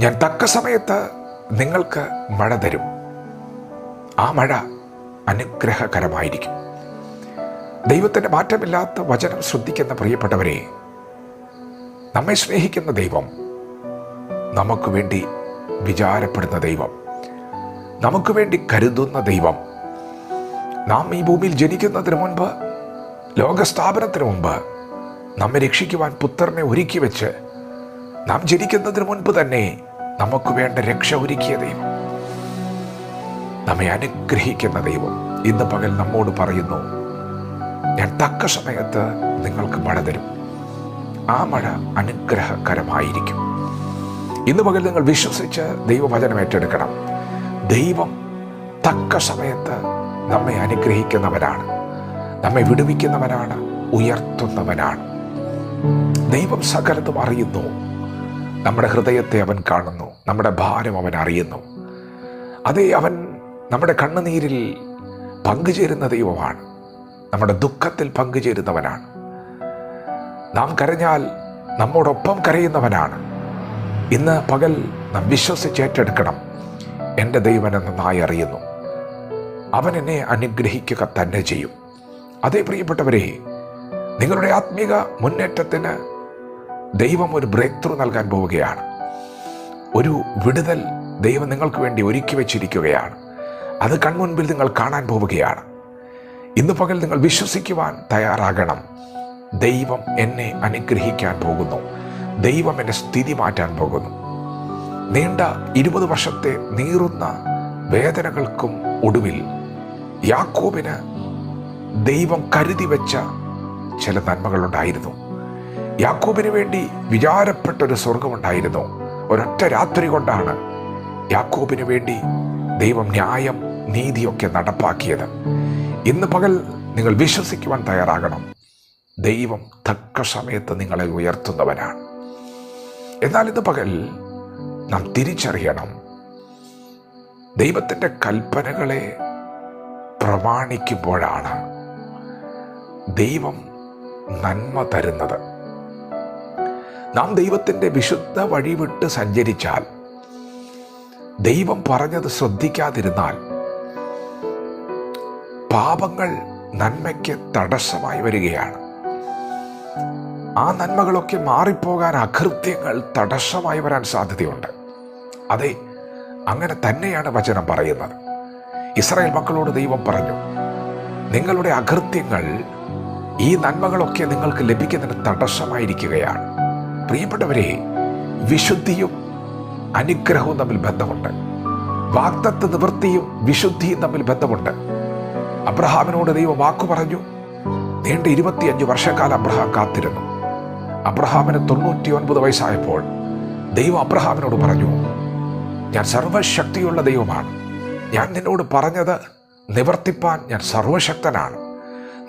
ഞാൻ തക്ക സമയത്ത് നിങ്ങൾക്ക് മഴ തരും. ആ മഴ അനുഗ്രഹകരമായിരിക്കും. ദൈവത്തിന്റെ മാറ്റമില്ലാത്ത വചനം ശ്രദ്ധിക്കുന്ന പ്രിയപ്പെട്ടവരെ നമ്മെ സ്നേഹിക്കുന്ന ദൈവം നമുക്ക് വേണ്ടി വിചാരപ്പെടുന്ന ദൈവം നമുക്ക് വേണ്ടി കരുതുന്ന ദൈവം നാം ഈ ഭൂമിയിൽ ജനിക്കുന്നതിന് മുൻപ് ലോകസ്ഥാപനത്തിന് മുമ്പ് നമ്മെ രക്ഷിക്കുവാൻ പുത്രനെ ഒരുക്കി വെച്ച് നാം ജനിക്കുന്നതിന് മുൻപ് തന്നെ നമുക്ക് വേണ്ട രക്ഷ ഒരുക്കിയ ദൈവം. നമ്മെ അനുഗ്രഹിക്കുന്ന ദൈവം ഇന്ന് പകൽ നമ്മോട് പറയുന്നു ഞാൻ തക്ക സമയത്ത് നിങ്ങൾക്ക് മഴ തരും. ആ മഴ അനുഗ്രഹകരമായിരിക്കും. ഇന്ന് പകൽ നിങ്ങൾ വിശ്വസിച്ച് ദൈവവചനം ഏറ്റെടുക്കണം. ദൈവം തക്ക സമയത്ത് നമ്മെ അനുഗ്രഹിക്കുന്നവനാണ് നമ്മെ വിടുവിക്കുന്നവനാണ് ഉയർത്തുന്നവനാണ്. ദൈവം സകലതും അറിയുന്നു. നമ്മുടെ ഹൃദയത്തെ അവൻ കാണുന്നു നമ്മുടെ ഭാരം അവൻ അറിയുന്നു. അതേ അവൻ നമ്മുടെ കണ്ണുനീരിൽ പങ്കുചേരുന്ന ദൈവമാണ്. നമ്മുടെ ദുഃഖത്തിൽ പങ്കുചേരുന്നവനാണ്. നാം കരഞ്ഞാൽ നമ്മോടൊപ്പം കരയുന്നവനാണ്. ഇന്ന് പകൽ നാം വിശ്വസിച്ച് ഏറ്റെടുക്കണം. എന്റെ ദൈവൻ നന്നായി അറിയുന്നു. അവൻ എന്നെ അനുഗ്രഹിക്കുക തന്നെ ചെയ്യും. അതേ പ്രിയപ്പെട്ടവരെ നിങ്ങളുടെ ആത്മീക മുന്നേറ്റത്തിന് ദൈവം ഒരു ബ്രേക്ക് ത്രൂ നൽകാൻ പോവുകയാണ്. ഒരു വിടുതൽ ദൈവം നിങ്ങൾക്ക് വേണ്ടി ഒരുക്കി വെച്ചിരിക്കുകയാണ്. അത് കൺമുൻപിൽ നിങ്ങൾ കാണാൻ പോവുകയാണ്. ഇന്ന് പകൽ നിങ്ങൾ വിശ്വസിക്കുവാൻ തയ്യാറാകണം. ദൈവം എന്നെ അനുഗ്രഹിക്കാൻ പോകുന്നു. ദൈവം എന്റെ സ്ഥിതി മാറ്റാൻ പോകുന്നു. നീണ്ട ഇരുപത് വർഷത്തെ നീറുന്ന വേദനകൾക്കും ഒടുവിൽ യാക്കോബിന് ദൈവം കരുതി വെച്ച ചില നന്മകളുണ്ടായിരുന്നു. യാക്കോബിന് വേണ്ടി വിചാരപ്പെട്ടൊരു സ്വർഗമുണ്ടായിരുന്നു ഒരൊറ്റ രാത്രി കൊണ്ടാണ് യാക്കോബിന് വേണ്ടി ദൈവം ന്യായം നീതിയൊക്കെ നടപ്പാക്കിയത്. ഇന്ന് പകൽ നിങ്ങൾ വിശ്വസിക്കുവാൻ തയ്യാറാകണം. ദൈവം തക്ക സമയത്ത് നിങ്ങളെ ഉയർത്തുന്നവനാണ്. എന്നാൽ ഇന്ന് പകൽ നാം തിരിച്ചറിയണം. ദൈവത്തിന്റെ കൽപ്പനകളെ പ്രമാണിക്കുമ്പോഴാണ് ദൈവം നന്മ തരുന്നത്. നാം ദൈവത്തിന്റെ വിശുദ്ധ വഴി വിട്ട് സഞ്ചരിച്ചാൽ ദൈവം പറഞ്ഞത് ശ്രദ്ധിക്കാതിരുന്നാൽ പാപങ്ങൾ നന്മയ്ക്ക് തടസ്സമായി വരികയാണ്. ആ നന്മകളൊക്കെ മാറിപ്പോകാൻ അകൃത്യങ്ങൾ തടസ്സമായി വരാൻ സാധ്യതയുണ്ട്. അതെ അങ്ങനെ തന്നെയാണ് വചനം പറയുന്നത്. ഇസ്രായേൽ മക്കളോട് ദൈവം പറഞ്ഞു നിങ്ങളുടെ അകൃത്യങ്ങൾ ഈ നന്മകളൊക്കെ നിങ്ങൾക്ക് ലഭിക്കുന്നതിന് തടസ്സമായിരിക്കുകയാണ്. പ്രിയപ്പെട്ടവരെ വിശുദ്ധിയും അനുഗ്രഹവും തമ്മിൽ ബന്ധമുണ്ട്. വാക്തത്വ നിവൃത്തിയും വിശുദ്ധിയും തമ്മിൽ ബന്ധമുണ്ട്. അബ്രഹാമിനോട് ദൈവം വാക്കു പറഞ്ഞു നീണ്ട ഇരുപത്തിയഞ്ച് വർഷക്കാലം അബ്രഹാം കാത്തിരുന്നു. അബ്രഹാമിന് തൊണ്ണൂറ്റി ഒൻപത് വയസ്സായപ്പോൾ ദൈവം അബ്രഹാമിനോട് പറഞ്ഞു ഞാൻ സർവശക്തിയുള്ള ദൈവമാണ്. ഞാൻ നിന്നോട് പറഞ്ഞത് നിവർത്തിപ്പാൻ ഞാൻ സർവശക്തനാണ്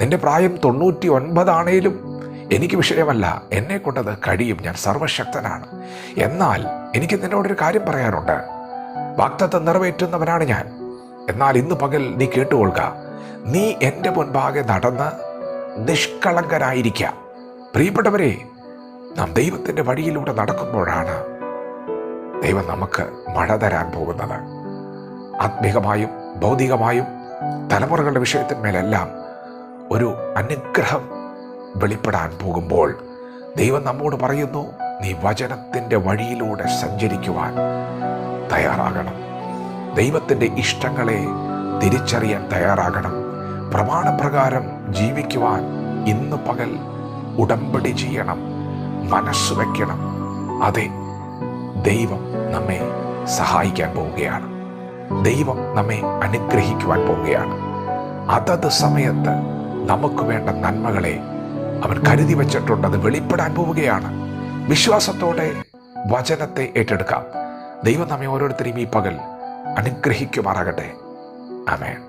നിന്റെ പ്രായം തൊണ്ണൂറ്റി ഒൻപതാണേലും എനിക്ക് വിഷയമല്ല. എന്നെ കൊണ്ടത് കഴിയും. ഞാൻ സർവശക്തനാണ്. എന്നാൽ എനിക്ക് നിന്നോടൊരു കാര്യം പറയാനുണ്ട്. വാക്തത്വം നിറവേറ്റുന്നവനാണ് ഞാൻ. എന്നാൽ ഇന്ന് പകൽ നീ കേട്ടുകൊള്ളുക. നീ എന്റെ മുൻപാകെ നടന്ന് നിഷ്കളങ്കനായിരിക്കാം. പ്രിയപ്പെട്ടവരെ നാം ദൈവത്തിന്റെ വഴിയിലൂടെ നടക്കുമ്പോഴാണ് ദൈവം നമുക്ക് മഴ തരാൻ പോകുന്നത്. ആത്മീകമായും ഭൗതികമായും തലമുറകളുടെ വിഷയത്തിന്മേലെല്ലാം ഒരു അനുഗ്രഹം വെളിപ്പെടാൻ പോകുമ്പോൾ ദൈവം നമ്മോട് പറയുന്നു നീ വചനത്തിന്റെ വഴിയിലൂടെ സഞ്ചരിക്കുവാൻ തയ്യാറാകണം. ദൈവത്തിന്റെ ഇഷ്ടങ്ങളെ തിരിച്ചറിയാൻ തയ്യാറാകണം. പ്രമാണപ്രകാരം ജീവിക്കുവാൻ ഇന്ന് പകൽ ഉടമ്പടി ചെയ്യണം മനസ്സ് വയ്ക്കണം. അതെ ദൈവം നമ്മെ സഹായിക്കാൻ പോവുകയാണ്. ദൈവം നമ്മെ അനുഗ്രഹിക്കുവാൻ പോവുകയാണ്. അതത് സമയത്ത് നമുക്ക് വേണ്ട നന്മകളെ അവൻ കരുതി വെച്ചിട്ടുണ്ട് അത് വെളിപ്പെടാൻ പോവുകയാണ്. വിശ്വാസത്തോടെ വചനത്തെ ഏറ്റെടുക്കാം. ദൈവം നമ്മെ ഓരോരുത്തരെയും ഈ പകൽ അനുഗ്രഹിക്കുമാറാകട്ടെ. ആമേൻ.